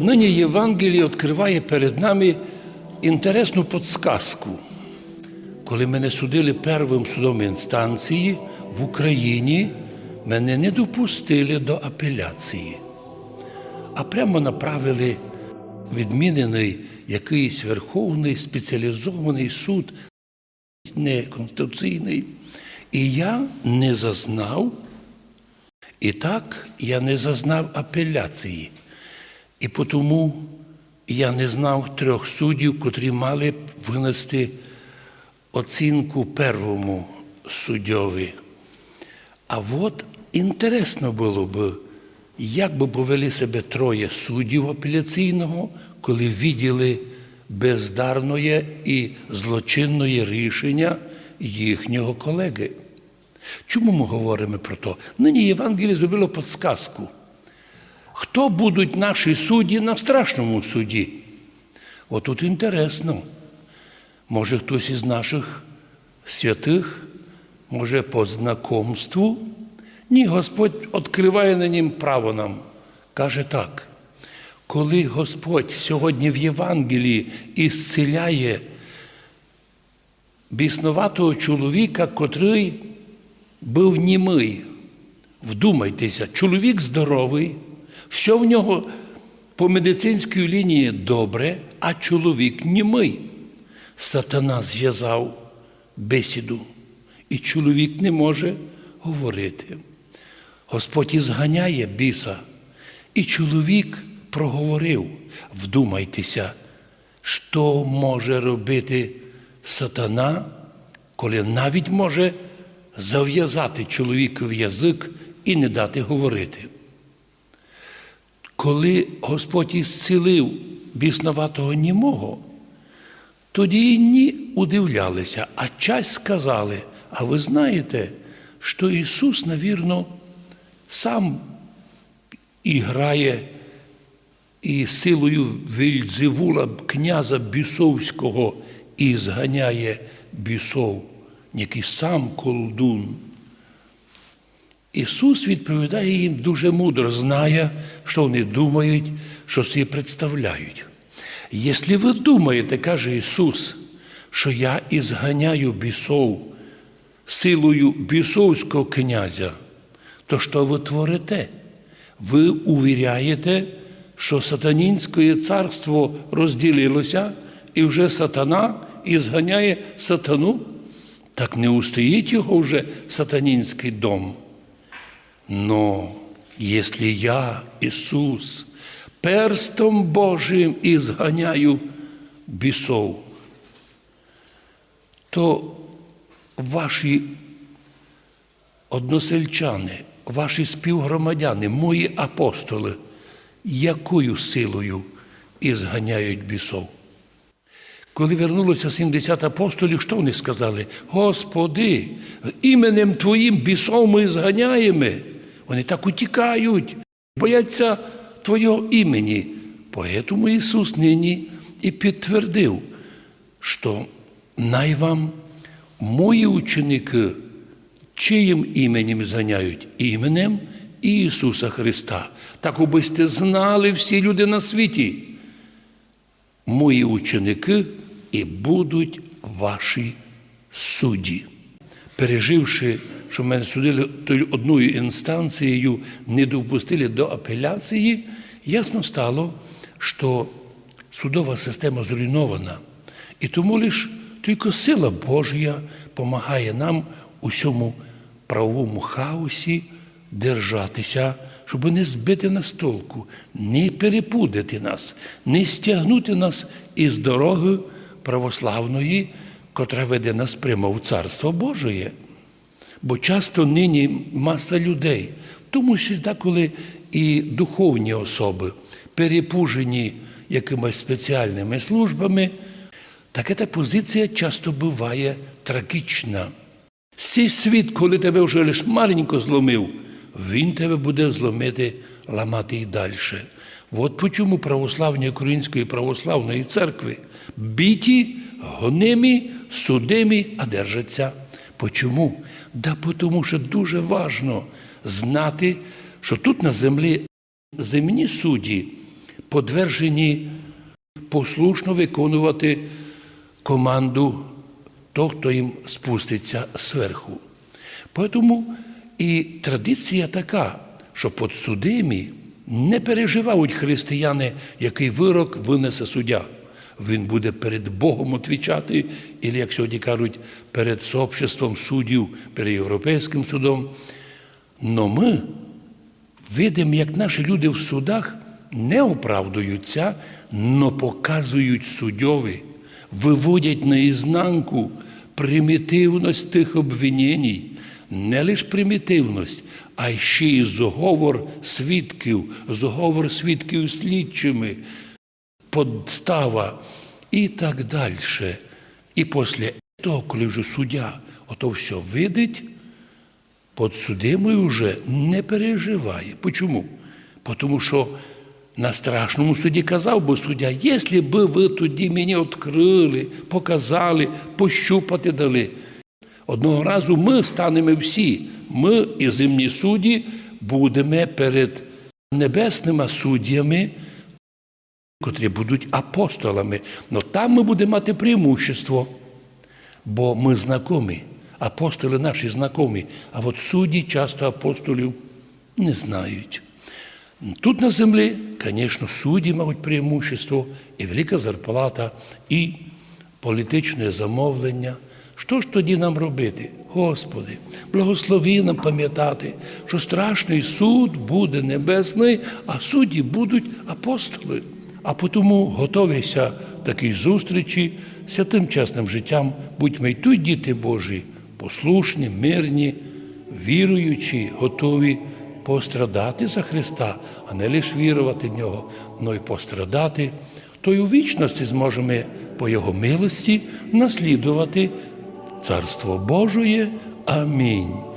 Нині Євангеліє відкриває перед нами інтересну подсказку. Коли мене судили первим судом інстанції в Україні, мене не допустили до апеляції, а прямо направили відмінений якийсь верховний спеціалізований суд, не конституційний. І я не зазнав, і так я не зазнав апеляції. І тому я не знав трьох суддів, котрі мали б винести оцінку первому суддьові. А от інтересно було б, як би повели себе троє суддів апеляційного, коли виділи бездарне і злочинне рішення їхнього колеги. Чому ми говоримо про то? Нині Євангеліє зробило подсказку. Хто будуть наші судді на страшному суді? Отут інтересно. Може, хтось із наших святих, може, по знакомству? Ні, Господь відкриває на нім право нам. Каже так. Коли Господь сьогодні в Євангелії ісціляє біснуватого чоловіка, котрий був німий, вдумайтеся, чоловік здоровий, все в нього по медицинській лінії добре, а чоловік німий. Сатана зв'язав бесіду, і чоловік не може говорити. Господь ізганяє біса, і чоловік проговорив, вдумайтеся, що може робити сатана, коли навіть може зав'язати чоловікові язик і не дати говорити. Коли Господь ісцілив біснуватого німого, тоді інні удивлялися, а часть сказали, а ви знаєте, що Ісус, навірно, сам і грає і силою Вільзевула, князя бісовського, і зганяє бісов, який сам колдун. Ісус відповідає їм дуже мудро, знає, що вони думають, що собі представляють. Якщо ви думаєте, каже Ісус, що я ізганяю бісов силою бісовського князя, то що ви творите? Ви увіряєте, що сатанінське царство розділилося, і вже сатана ізганяє сатану, так не устоїть його вже сатанінський дом. Но если я, Ісус, перстом Божим ізганяю бісов, то ваші односельчани, ваші співгромадяни, мої апостоли, якою силою ізганяють бісов? Коли вернулося 70 апостолів, що вони сказали? Господи, іменем Твоїм бісов ми зганяємо. Вони так утікають, бояться Твого імені. Поэтому Ісус нині і підтвердив, що най вам мої ученики чиїм іменем зганяють? Іменем Ісуса Христа. Так аби сте знали всі люди на світі. Мої ученики і будуть ваші судді. Переживши, що мене судили тою одною інстанцією, не допустили до апеляції, ясно стало, що судова система зруйнована. І тому лише тільки сила Божа допомагає нам у цьому правовому хаосі держатися, щоб не збити нас толку, не перепудити нас, не стягнути нас із дороги православної, котра веде нас прямо в Царство Божє. Бо часто нині маса людей, в тому числі коли і духовні особи, перепужені якимись спеціальними службами, така та позиція часто буває трагічна. Цей світ, коли тебе вже лише маленько зломив, він тебе буде зломити, ламати і далі. От чому православні Української православної церкви біті, гонимі, судимі, а держаться. Почому? Да тому що дуже важно знати, що тут на землі земні судді подвержені послушно виконувати команду того, хто їм спуститься зверху. Тому і традиція така, що подсудимі не переживають християни, який вирок винесе суддя. Він буде перед Богом відвічати, і, як сьогодні кажуть, перед сообществом суддів, перед Європейським судом. Но ми видимо, як наші люди в судах не оправдуються, но показують суддьові, виводять наізнанку примітивність тих обвинень, не лише примітивність, а ще й зоговор свідків, зоговор свідків слідчими, подстава і так далі. І після того, коли вже суддя ото все видить, подсудимий вже не переживає. Почому? Тому що на страшному суді казав би суддя, якщо б ви тоді мені відкрили, показали, пощупати дали. Одного разу ми станемо всі, ми і земні судді будемо перед небесними суддями, котрі будуть апостолами. Но там ми будемо мати преимущество, бо ми знайомі. Апостоли наші знайомі, а от судді часто апостолів не знають. Тут на землі, звісно, судді мають преимущество, і велика зарплата, і політичне замовлення. Що ж тоді нам робити? Господи, благослови нам пам'ятати, що страшний суд буде небесний, а судді будуть апостоли. А тому готовися такій зустрічі святим чесним життям, будьмо й тут, діти Божі, послушні, мирні, віруючі, готові пострадати за Христа, а не лише вірувати в Нього, але й пострадати, то й у вічності зможемо по Його милості наслідувати Царство Божоє. Амінь.